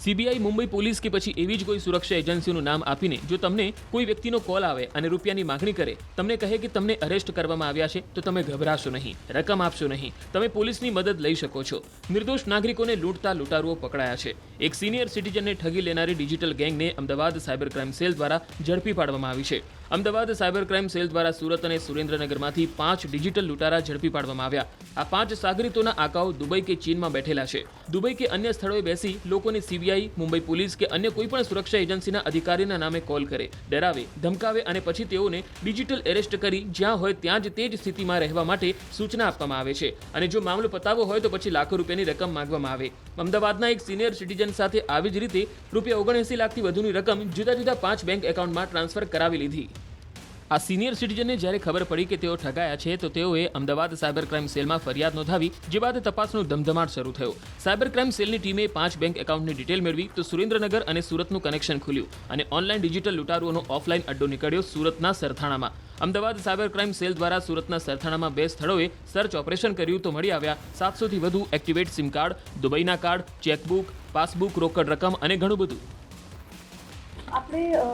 CBI Mumbai police કે પછી એવી જ કોઈ સુરક્ષા એજન્સીનું નામ આપીને જો તમને કોઈ વ્યક્તિનો કોલ આવે અને રૂપિયાની માગણી કરે, તમને કહે કે તમને અરેસ્ટ કરવામાં આવ્યા છે, તો તમે ગભરાશો નહીં, રકમ આપશો નહીં. તમે પોલીસની મદદ લઈ શકો છો. નિર્દોષ નાગરિકોને લૂંટતા લૂંટારુઓ પકડાયા છે. એક સિનિયર સિટીઝનને ઠગી લેનારી ડિજિટલ ગેંગને અમદાવાદ સાયબર ક્રાઇમ સેલ દ્વારા ઝડપી પાડવામાં આવી છે. અમદાવાદ સાયબર ક્રાઇમ સેલ દ્વારા સુરત અને સુરેન્દ્રનગરમાંથી પાંચ ડિજિટલ લૂંટારા ઝડપી પાડવામાં આવ્યા. આ પાંચ સાગરીતોના આકાઓ દુબઈ કે ચીનમાં બેઠેલા છે. દુબઈ કે અન્ય સ્થળોએ બેસી લોકોને સીબીઆઈ, મુંબઈ પોલીસ કે અન્ય કોઈપણ સુરક્ષા એજન્સીના અધિકારીના નામે કોલ કરે, ડરાવે, ધમકાવે અને પછી તેઓને ડિજિટલ એરેસ્ટ કરી જ્યાં હોય ત્યાં જ તે જ સ્થિતિમાં રહેવા માટે સૂચના આપવામાં આવે છે. અને જો મામલો પતાવો હોય તો પછી લાખો રૂપિયાની રકમ માંગવામાં આવે. અમદાવાદના એક સિનિયર સિટીઝન સાથે આવી જ રીતે રૂપિયા ઓગણએંસી લાખથી વધુની રકમ જુદા જુદા પાંચ બેંક એકાઉન્ટમાં ટ્રાન્સફર કરાવી લીધી. આ સિનિયર સિટીઝનને જ્યારે ખબર પડી કે તેઓ ઠગાયા છે, તો તેઓએ અમદાવાદ સાયબર ક્રાઇમ સેલમાં ફરિયાદ નોંધાવી, જે બાદ તપાસનો ધમધમાટ શરૂ થયો. સાયબર ક્રાઇમ સેલની ટીમે પાંચ બેંક એકાઉન્ટની ડિટેલ મેળવી, તો સુરેન્દ્રનગર અને સુરતનું કનેક્શન ખુલ્યું અને ઓનલાઈન ડિજિટલ લૂંટારુઓનો ઓફલાઈન અડ્ડો નીકળ્યો સુરતના સરથાણામાં. અમદાવાદ સાયબર ક્રાઇમ સેલ દ્વારા સુરતના સરથાણામાં બે સ્થળોએ સર્ચ ઓપરેશન કર્યું, તો મળી આવ્યા સાતસોથી વધુ એક્ટિવેટ સિમ કાર્ડ, દુબઈના કાર્ડ, ચેકબુક, પાસબુક, રોકડ રકમ અને ઘણું બધું. આપણે અ,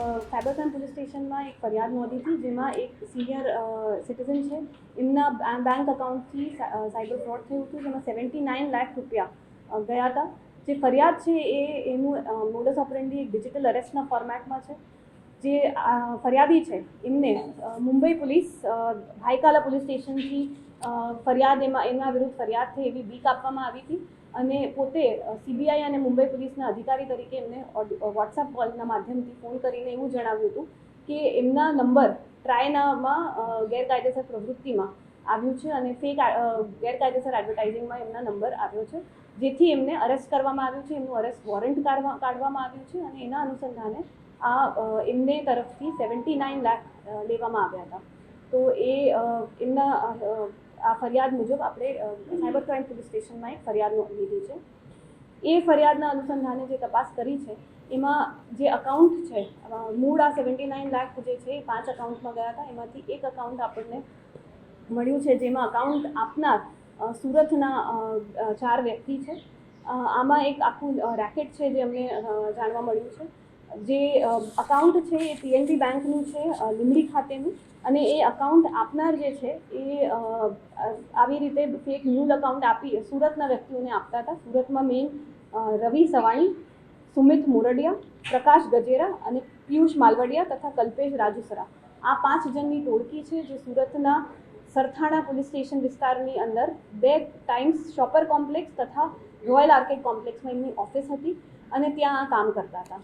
પોલીસ સ્ટેશનમાં એક ફરિયાદ નોંધી હતી જેમાં એક સિનિયર સિટીઝન છે. એમના બેંક અકાઉન્ટથી સાયબર ફ્રોડ થયું હતું જેમાં સેવન્ટી નાઇન લાખ રૂપિયા ગયા હતા. જે ફરિયાદ છે એ એનું મોડસ ઓપરેન્ડી એક ડિજિટલ અરેસ્ટના ફોર્મેટમાં છે. જે ફરિયાદી છે એમને મુંબઈ પોલીસ ભાઈકાલા પોલીસ સ્ટેશનથી ફરિયાદ એમાં એમના વિરુદ્ધ ફરિયાદ થઈ એવી બીક આપવામાં આવી હતી. અને પોતે સીબીઆઈ અને મુંબઈ પોલીસના અધિકારી તરીકે એમને વોટ્સઅપ કોલના માધ્યમથી ફોન કરીને એવું જણાવ્યું હતું કે એમના નંબર ટ્રાયનામાં ગેરકાયદેસર પ્રવૃત્તિમાં આવ્યું છે અને ફેક ગેરકાયદેસર એડવર્ટાઇઝિંગમાં એમના નંબર આવ્યો છે. જેથી એમને અરેસ્ટ કરવામાં આવ્યું છે, એમનું અરેસ્ટ વોરંટ કાઢવામાં આવ્યું છે અને એના અનુસંધાને આ એમને તરફથી સેવન્ટી નાઇન લાખ લેવામાં આવ્યા હતા. તો એ એમના આ ફરિયાદ મુજબ આપણે સાયબર ક્રાઇમ પોલીસ સ્ટેશનમાં એક ફરિયાદ લીધી છે. એ ફરિયાદના અનુસંધાને જે તપાસ કરી છે, એમાં જે અકાઉન્ટ છે મૂળ આ સેવન્ટી નાઇન લાખ જે છે, એ પાંચ અકાઉન્ટમાં ગયા હતા. એમાંથી એક અકાઉન્ટ આપણને મળ્યું છે, જેમાં અકાઉન્ટ આપનાર સુરતના ચાર વ્યક્તિ છે. આમાં એક આખું રેકેટ છે જે અમને જાણવા મળ્યું છે. જે અકાઉન્ટ છે એ પીએનબી બેંકનું છે લીંબડી ખાતેનું. અને એ અકાઉન્ટ આપનાર જે છે એ આવી રીતે ફેક ન્યૂલ અકાઉન્ટ આપી, સુરતના વ્યક્તિઓને આપતા હતા. સુરતમાં મેઇન રવિ સવાણી, સુમિત મોરડિયા, પ્રકાશ ગજેરા અને પિયુષ માલવડિયા તથા કલ્પેશ રાજુસરા. આ પાંચ જણની ટોળકી છે જે સુરતના સરથાણા પોલીસ સ્ટેશન વિસ્તારની અંદર બે ટાઈમ્સ શોપર કોમ્પ્લેક્સ તથા રોયલ આર્કેડ કોમ્પ્લેક્સમાં એમની ઓફિસ હતી અને ત્યાં કામ કરતા હતા.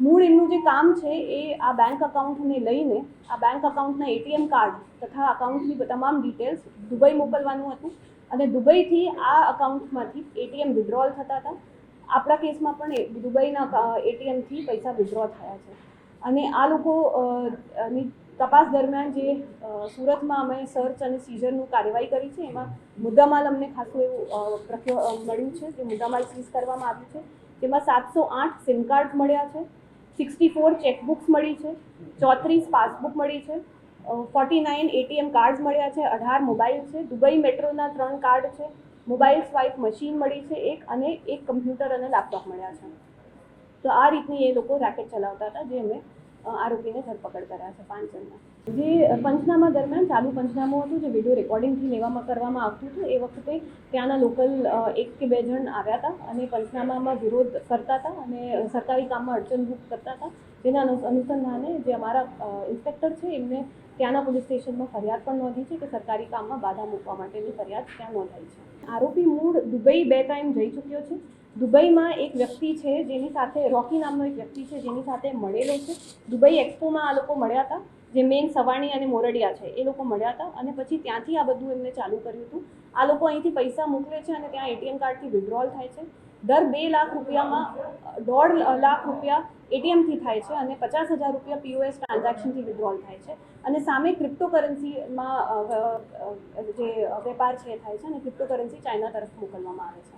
મૂળ એમનું જે કામ છે એ આ બેંક અકાઉન્ટને લઈને આ બેંક અકાઉન્ટના એટીએમ કાર્ડ તથા અકાઉન્ટની તમામ ડિટેલ્સ દુબઈ મોકલવાનું હતું. અને દુબઈથી આ અકાઉન્ટમાંથી એટીએમ વિડ્રોલ થતા હતા. આપણા કેસમાં પણ દુબઈના એટીએમથી પૈસા વિડ્રો થયા છે. અને આ લોકો ની તપાસ દરમિયાન જે સુરતમાં અમે સર્ચ અને સીઝરનું કાર્યવાહી કરી છે, એમાં મુદ્દામાલ અમને ખાસું એવું પ્રખ્યો મળ્યું છે, જે મુદ્દામાલ સીઝ કરવામાં આવ્યું છે. જેમાં સાતસો આઠ સિમ કાર્ડ મળ્યા છે. સિક્સટી ફોર ચેકબુક્સ મળી છે, ચોત્રીસ પાસબુક મળી છે ફોર્ટી નાઇન એટીએમ કાર્ડ્સ મળ્યા છે, અઢાર મોબાઈલ છે, દુબઈ મેટ્રોના ત્રણ કાર્ડ છે મોબાઈલ સ્વાઇપ મશીન મળી છે એક અને એક કમ્પ્યુટર અને લેપટોપ મળ્યા છે. તો આ રીતની એ લોકો રેકેટ ચલાવતા હતા, જે અમે આરોપીને ધરપકડ કર્યા છે પાંચ જણના જે પંચનામા દરમિયાન ચાલુ પંચનામું હતું, જે વીડિયો રેકોર્ડિંગથી લેવામાં કરવામાં આવતું હતું, એ વખતે ત્યાંના લોકલ એક કે બે જણ આવ્યા હતા અને પંચનામામાં વિરોધ કરતા હતા અને સરકારી કામમાં અડચણરૂપ કરતા હતા. જેના અનુ- અનુસંધાને જે અમારા ઇન્સ્પેક્ટર છે, એમને ત્યાંના પોલીસ સ્ટેશનમાં ફરિયાદ પણ નોંધી છે કે સરકારી કામમાં બાધા મૂકવા માટેની ફરિયાદ ત્યાં નોંધાઈ છે. આરોપી મૂળ દુબઈ બે ટાઈમ જઈ ચૂક્યો છે. દુબઈમાં એક વ્યક્તિ છે જેની સાથે, રોકી નામનો એક વ્યક્તિ છે જેની સાથે મળેલો છે. દુબઈ એક્સપોમાં આ લોકો મળ્યા હતા. જે મેન સવાણી અને મોરડિયા છે, એ લોકો મળ્યા હતા અને પછી ત્યાંથી આ બધું એમને ચાલુ કર્યું હતું. આ લોકો અહીંથી પૈસા મોકલે છે અને ત્યાં એટીએમ કાર્ડથી વિડ્રોલ થાય છે. દર બે લાખ રૂપિયામાં, દોઢ લાખ રૂપિયા એટીએમથી થાય છે અને પચાસ હજાર રૂપિયા પીઓએસ ટ્રાન્ઝેક્શનથી વિડ્રોલ થાય છે. અને સામે ક્રિપ્ટોકરન્સીમાં જે વેપાર છે એ થાય છે અને ક્રિપ્ટોકરન્સી ચાઇના તરફ મોકલવામાં આવે છે.